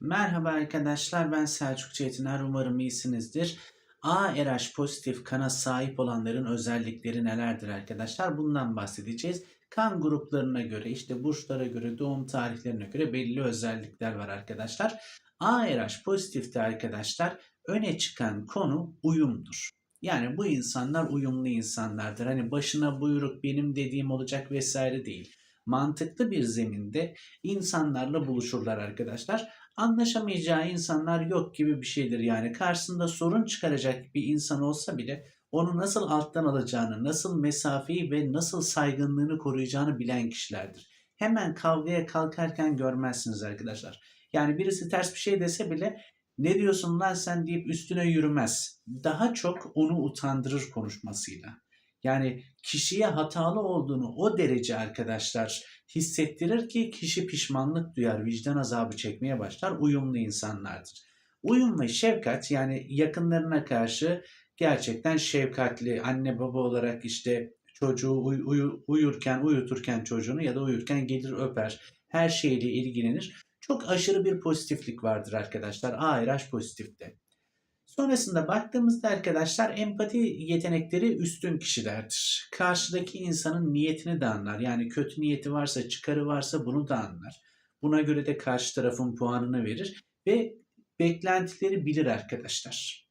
Merhaba arkadaşlar ben Selçuk Çetiner umarım iyisinizdir. ARH pozitif kana sahip olanların özellikleri nelerdir arkadaşlar bundan bahsedeceğiz. Kan gruplarına göre işte burçlara göre doğum tarihlerine göre belli özellikler var arkadaşlar. ARH pozitifte arkadaşlar öne çıkan konu uyumdur. Yani bu insanlar uyumlu insanlardır. Hani başına buyruk benim dediğim olacak vesaire değil. Mantıklı bir zeminde insanlarla buluşurlar arkadaşlar anlaşamayacağı insanlar yok gibi bir şeydir. Yani karşısında sorun çıkaracak bir insan olsa bile onu nasıl alttan alacağını, nasıl mesafeyi ve nasıl saygınlığını koruyacağını bilen kişilerdir. Hemen kavgaya kalkarken görmezsiniz arkadaşlar. Yani birisi ters bir şey dese bile ne diyorsun lan sen deyip üstüne yürümez. Daha çok onu utandırır konuşmasıyla. Yani kişiye hatalı olduğunu o derece arkadaşlar hissettirir ki kişi pişmanlık duyar, vicdan azabı çekmeye başlar. Uyumlu insanlardır. Uyum ve şefkat yani yakınlarına karşı gerçekten şefkatli anne baba olarak işte çocuğu uy- uyu- uyurken uyuturken çocuğunu ya da uyurken gelir öper. Her şeyle ilgilenir. Çok aşırı bir pozitiflik vardır arkadaşlar. ARH pozitifte. Sonrasında baktığımızda arkadaşlar empati yetenekleri üstün kişilerdir. Karşıdaki insanın niyetini de anlar. Yani kötü niyeti varsa, çıkarı varsa bunu da anlar. Buna göre de karşı tarafın puanını verir ve beklentileri bilir arkadaşlar.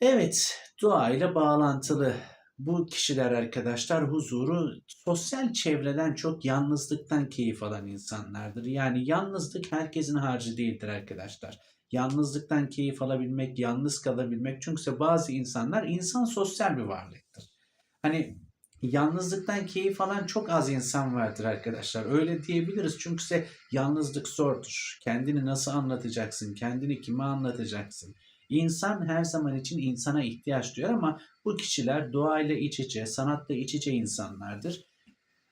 Evet, doğayla bağlantılı bu kişiler arkadaşlar huzuru sosyal çevreden çok yalnızlıktan keyif alan insanlardır. Yani yalnızlık herkesin harcı değildir arkadaşlar yalnızlıktan keyif alabilmek, yalnız kalabilmek. Çünkü bazı insanlar insan sosyal bir varlıktır. Hani yalnızlıktan keyif alan çok az insan vardır arkadaşlar. Öyle diyebiliriz. Çünkü yalnızlık zordur. Kendini nasıl anlatacaksın? Kendini kime anlatacaksın? İnsan her zaman için insana ihtiyaç duyar ama bu kişiler doğayla iç içe, sanatla iç içe insanlardır.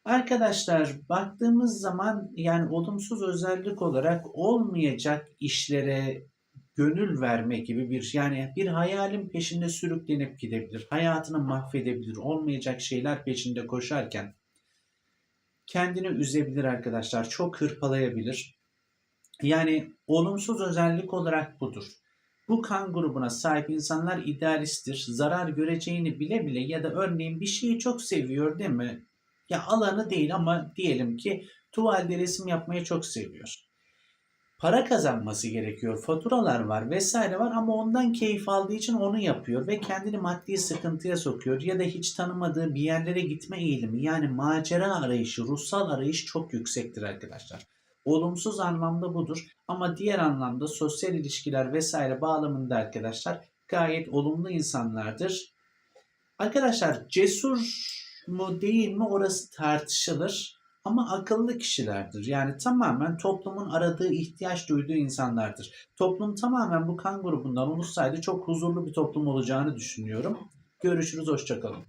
Arkadaşlar baktığımız zaman yani olumsuz özellik olarak olmayacak işlere gönül verme gibi bir yani bir hayalin peşinde sürüklenip gidebilir. Hayatını mahvedebilir. Olmayacak şeyler peşinde koşarken kendini üzebilir arkadaşlar. Çok hırpalayabilir. Yani olumsuz özellik olarak budur. Bu kan grubuna sahip insanlar idealisttir. Zarar göreceğini bile bile ya da örneğin bir şeyi çok seviyor değil mi? Ya alanı değil ama diyelim ki tuvalde resim yapmayı çok seviyor. Para kazanması gerekiyor, faturalar var vesaire var ama ondan keyif aldığı için onu yapıyor ve kendini maddi sıkıntıya sokuyor ya da hiç tanımadığı bir yerlere gitme eğilimi yani macera arayışı, ruhsal arayış çok yüksektir arkadaşlar. Olumsuz anlamda budur ama diğer anlamda sosyal ilişkiler vesaire bağlamında arkadaşlar gayet olumlu insanlardır. Arkadaşlar cesur mu değil mi orası tartışılır. Ama akıllı kişilerdir. Yani tamamen toplumun aradığı, ihtiyaç duyduğu insanlardır. Toplum tamamen bu kan grubundan oluşsaydı çok huzurlu bir toplum olacağını düşünüyorum. Görüşürüz, hoşçakalın.